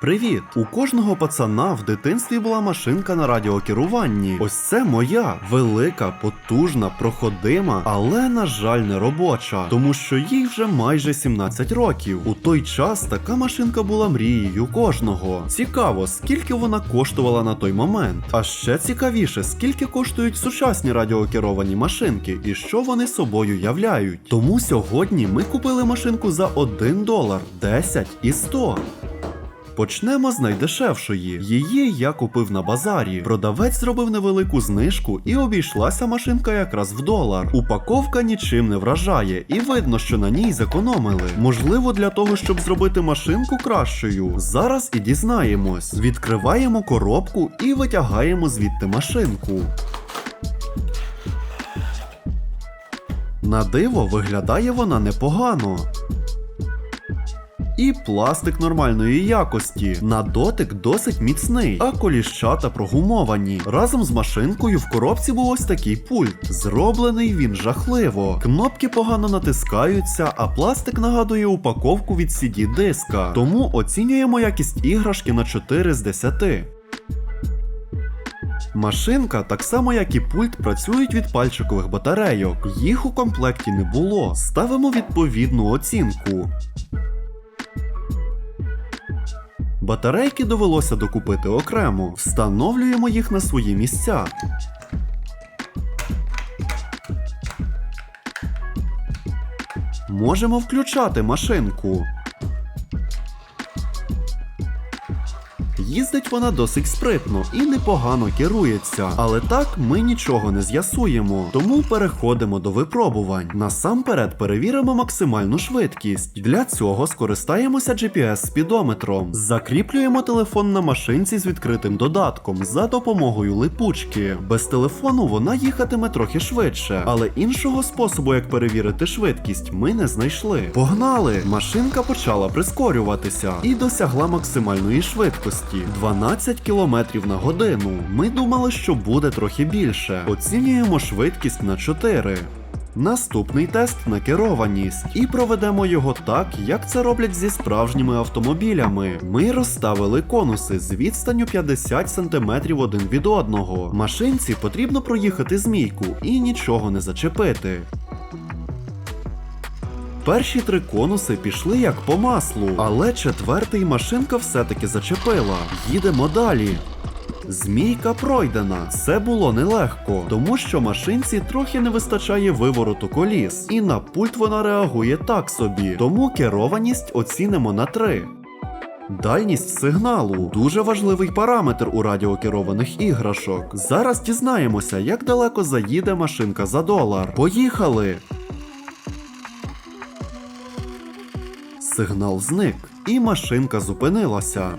Привіт! У кожного пацана в дитинстві була машинка на радіокеруванні. Ось це моя велика, потужна, проходима, але на жаль, не робоча, тому що їй вже майже 17 років. У той час така машинка була мрією кожного. Цікаво, скільки вона коштувала на той момент. А ще цікавіше, скільки коштують сучасні радіокеровані машинки і що вони собою являють. Тому сьогодні ми купили машинку за 1 долар, 10 і 100. Почнемо з найдешевшої. Її я купив на базарі. Продавець зробив невелику знижку і обійшлася машинка якраз в долар. Упаковка нічим не вражає, і видно, що на ній зекономили. Можливо, для того, щоб зробити машинку кращою. Зараз і дізнаємось. Відкриваємо коробку і витягаємо звідти машинку. На диво виглядає вона непогано. І пластик нормальної якості. На дотик досить міцний, а коліщата прогумовані. Разом з машинкою в коробці був ось такий пульт. Зроблений він жахливо. Кнопки погано натискаються, а пластик нагадує упаковку від CD диска. Тому оцінюємо якість іграшки на 4 з 10. Машинка, так само як і пульт, працюють від пальчикових батарейок. Їх у комплекті не було. Ставимо відповідну оцінку. Батарейки довелося докупити окремо. Встановлюємо їх на свої місця. Можемо включати машинку. Їздить вона досить спритно і непогано керується, але так ми нічого не з'ясуємо, тому переходимо до випробувань. Насамперед перевіримо максимальну швидкість. Для цього скористаємося GPS-спідометром. Закріплюємо телефон на машинці з відкритим додатком за допомогою липучки. Без телефону вона їхатиме трохи швидше, але іншого способу, як перевірити швидкість, ми не знайшли. Погнали! Машинка почала прискорюватися і досягла максимальної швидкості. 12 км на годину. Ми думали, що буде трохи більше. Оцінюємо швидкість на 4. Наступний тест на керованість. І проведемо його так, як це роблять зі справжніми автомобілями. Ми розставили конуси з відстанню 50 см один від одного. Машинці потрібно проїхати змійку і нічого не зачепити. Перші три конуси пішли як по маслу, але четвертий машинка все-таки зачепила. Їдемо далі. Змійка пройдена. Це було нелегко, тому що машинці трохи не вистачає вивороту коліс, і на пульт вона реагує так собі. Тому керованість оцінимо на 3. Дальність сигналу дуже важливий параметр у радіокерованих іграшок. Зараз дізнаємося, як далеко заїде машинка за долар. Поїхали! Сигнал зник, і машинка зупинилася.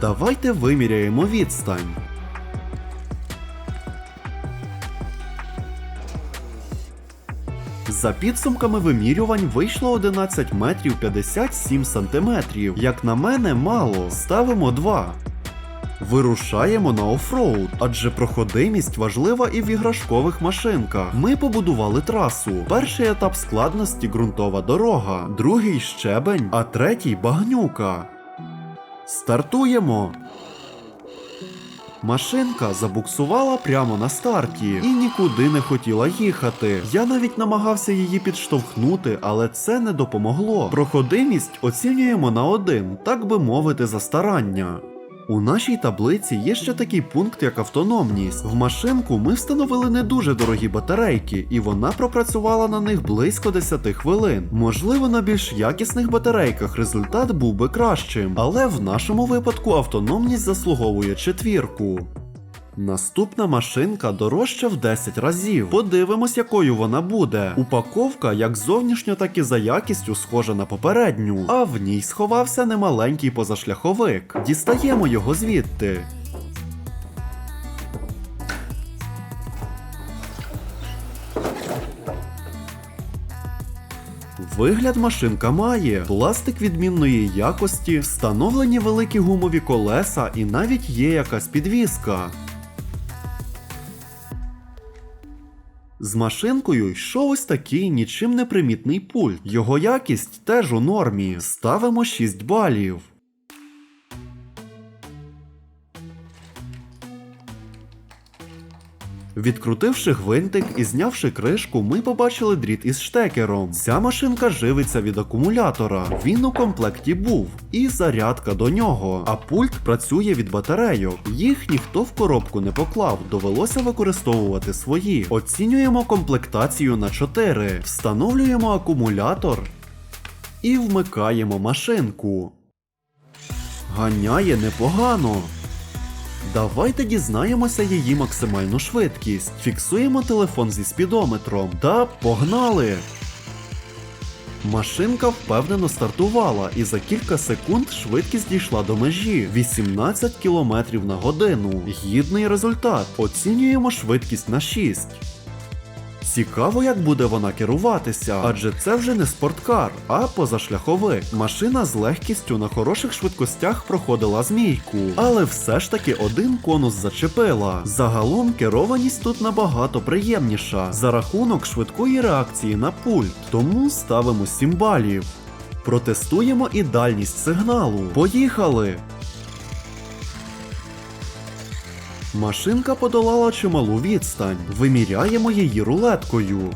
Давайте виміряємо відстань. За підсумками вимірювань вийшло 11 метрів 57 сантиметрів. Як на мене, мало. Ставимо 2. Вирушаємо на офроуд, адже проходимість важлива і в іграшкових машинках. Ми побудували трасу. Перший етап складності ґрунтова дорога, другий щебень, а третій багнюка. Стартуємо. Машинка забуксувала прямо на старті і нікуди не хотіла їхати. Я навіть намагався її підштовхнути, але це не допомогло. Проходимість оцінюємо на один, так би мовити, за старання. У нашій таблиці є ще такий пункт, як автономність. В машинку ми встановили не дуже дорогі батарейки, і вона пропрацювала на них близько 10 хвилин. Можливо, на більш якісних батарейках результат був би кращим, але в нашому випадку автономність заслуговує четвірку. Наступна машинка дорожча в 10 разів. Подивимось, якою вона буде. Упаковка як зовнішньо, так і за якістю схожа на попередню, а в ній сховався немаленький позашляховик. Дістаємо його звідти. Вигляд машинка має пластик відмінної якості, встановлені великі гумові колеса і навіть є якась підвіска. З машинкою йшов ось такий нічим не примітний пульт. Його якість теж у нормі. Ставимо 6 балів. Відкрутивши гвинтик і знявши кришку, ми побачили дріт із штекером. Ця машинка живиться від акумулятора. Він у комплекті був, і зарядка до нього. А пульт працює від батарейок. Їх ніхто в коробку не поклав, довелося використовувати свої. Оцінюємо комплектацію на 4. Встановлюємо акумулятор і вмикаємо машинку. Ганяє непогано. Давайте дізнаємося її максимальну швидкість. Фіксуємо телефон зі спідометром та погнали! Машинка впевнено стартувала, і за кілька секунд швидкість дійшла до межі 18 км на годину. Гідний результат. Оцінюємо швидкість на 6. Цікаво, як буде вона керуватися, адже це вже не спорткар, а позашляховик. Машина з легкістю на хороших швидкостях проходила змійку, але все ж таки один конус зачепила. Загалом керованість тут набагато приємніша за рахунок швидкої реакції на пульт, тому ставимо 7 балів. Протестуємо і дальність сигналу. Поїхали! Машинка подолала чималу відстань. Виміряємо її рулеткою.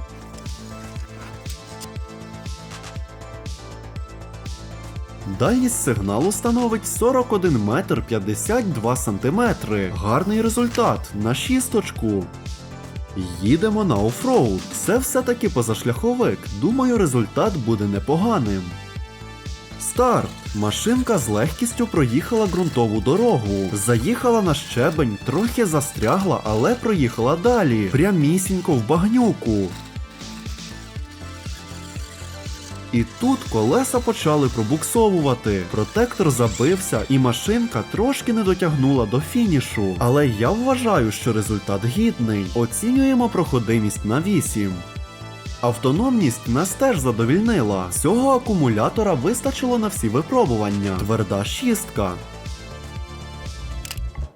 Дальність сигналу становить 41 метр 52 сантиметри. Гарний результат на шісточку. Їдемо на офроуд. Це все-таки позашляховик. Думаю, результат буде непоганим. Старт! Машинка з легкістю проїхала ґрунтову дорогу. Заїхала на щебень, трохи застрягла, але проїхала далі. Прямісінько в багнюку. І тут колеса почали пробуксовувати. Протектор забився, і машинка трошки не дотягнула до фінішу. Але я вважаю, що результат гідний. Оцінюємо проходимість на 8. Автономність нас теж задовільнила. Цього акумулятора вистачило на всі випробування. Тверда шістка.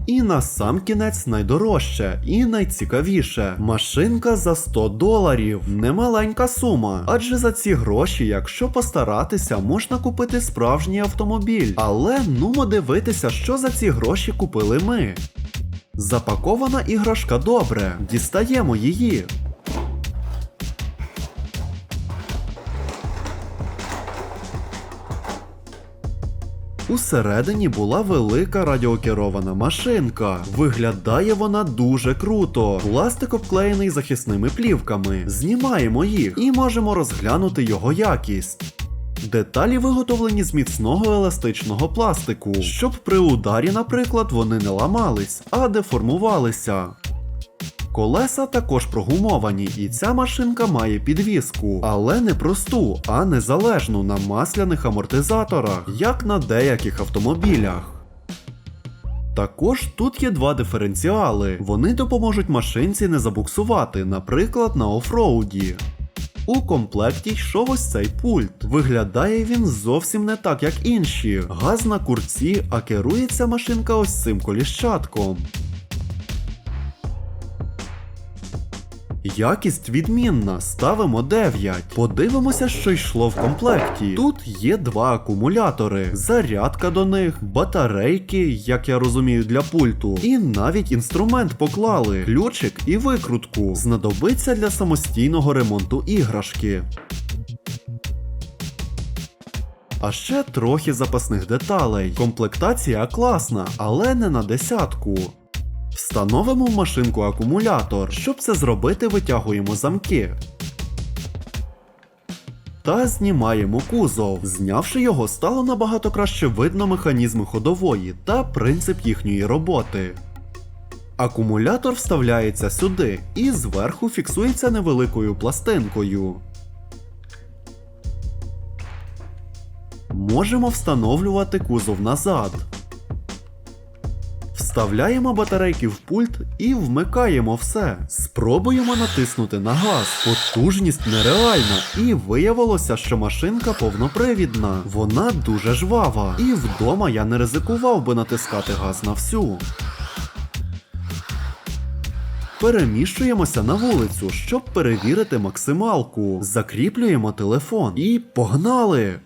І на сам кінець найдорожче і найцікавіше. Машинка за 100 доларів. Немаленька сума. Адже за ці гроші, якщо постаратися, можна купити справжній автомобіль. Але нумо дивитися, що за ці гроші купили ми. Запакована іграшка добре. Дістаємо її. Усередині була велика радіокерована машинка. Виглядає вона дуже круто. Пластик обклеєний захисними плівками. Знімаємо їх і можемо розглянути його якість. Деталі виготовлені з міцного еластичного пластику, щоб при ударі, наприклад, вони не ламались, а деформувалися. Колеса також прогумовані, і ця машинка має підвіску, але не просту, а незалежну на масляних амортизаторах, як на деяких автомобілях. Також тут є два диференціали. Вони допоможуть машинці не забуксувати, наприклад, на офроуді. У комплекті йшов ось цей пульт. Виглядає він зовсім не так, як інші. Газ на курці, а керується машинка ось цим коліщатком. Якість відмінна, ставимо 9. Подивимося, що йшло в комплекті. Тут є два акумулятори, зарядка до них, батарейки, як я розумію, для пульту, і навіть інструмент поклали, ключик і викрутку. Знадобиться для самостійного ремонту іграшки. А ще трохи запасних деталей. Комплектація класна, але не на десятку. Встановимо в машинку акумулятор. Щоб це зробити, витягуємо замки. Та знімаємо кузов. Знявши його, стало набагато краще видно механізми ходової та принцип їхньої роботи. Акумулятор вставляється сюди і зверху фіксується невеликою пластинкою. Можемо встановлювати кузов назад. Вставляємо батарейки в пульт і вмикаємо все. Спробуємо натиснути на газ. Потужність нереальна, і виявилося, що машинка повнопривідна. Вона дуже жвава. І вдома я не ризикував би натискати газ на всю. Переміщуємося на вулицю, щоб перевірити максималку. Закріплюємо телефон і погнали!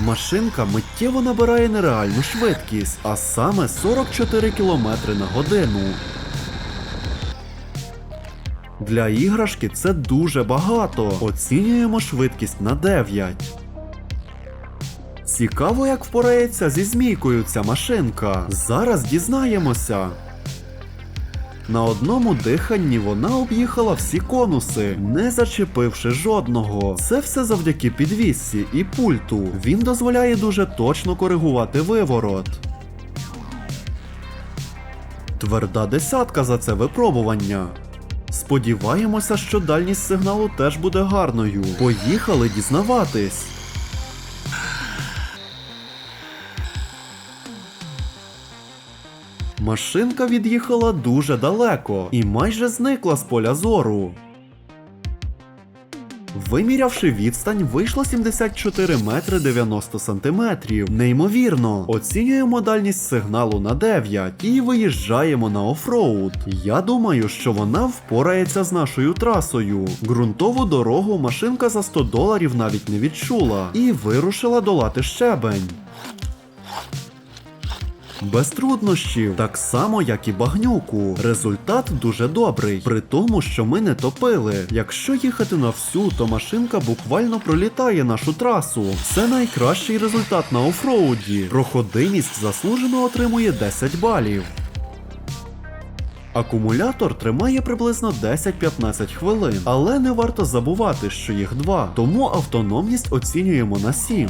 Машинка миттєво набирає нереальну швидкість, а саме 44 км на годину. Для іграшки це дуже багато. Оцінюємо швидкість на 9. Цікаво, як впорається зі змійкою ця машинка. Зараз дізнаємося. На одному диханні вона об'їхала всі конуси, не зачепивши жодного. Це все завдяки підвісці і пульту. Він дозволяє дуже точно коригувати виворот. Тверда десятка за це випробування. Сподіваємося, що дальність сигналу теж буде гарною. Поїхали дізнаватись. Машинка від'їхала дуже далеко і майже зникла з поля зору. Вимірявши відстань, вийшло 74 метри 90 сантиметрів. Неймовірно, оцінюємо дальність сигналу на 9 і виїжджаємо на офроуд. Я думаю, що вона впорається з нашою трасою. Ґрунтову дорогу машинка за 100 доларів навіть не відчула і вирушила долати щебень. Без труднощів, так само як і багнюку. Результат дуже добрий, при тому, що ми не топили. Якщо їхати на всю, то машинка буквально пролітає нашу трасу. Це найкращий результат на офроуді. Проходимість заслужено отримує 10 балів. Акумулятор тримає приблизно 10-15 хвилин, але не варто забувати, що їх два, тому автономність оцінюємо на 7.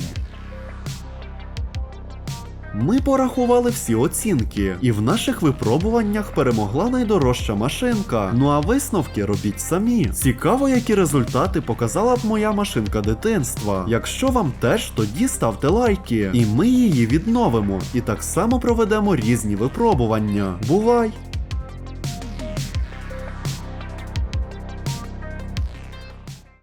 Ми порахували всі оцінки, і в наших випробуваннях перемогла найдорожча машинка. Ну а висновки робіть самі. Цікаво, які результати показала б моя машинка дитинства. Якщо вам теж, тоді ставте лайки, і ми її відновимо. І так само проведемо різні випробування. Бувай!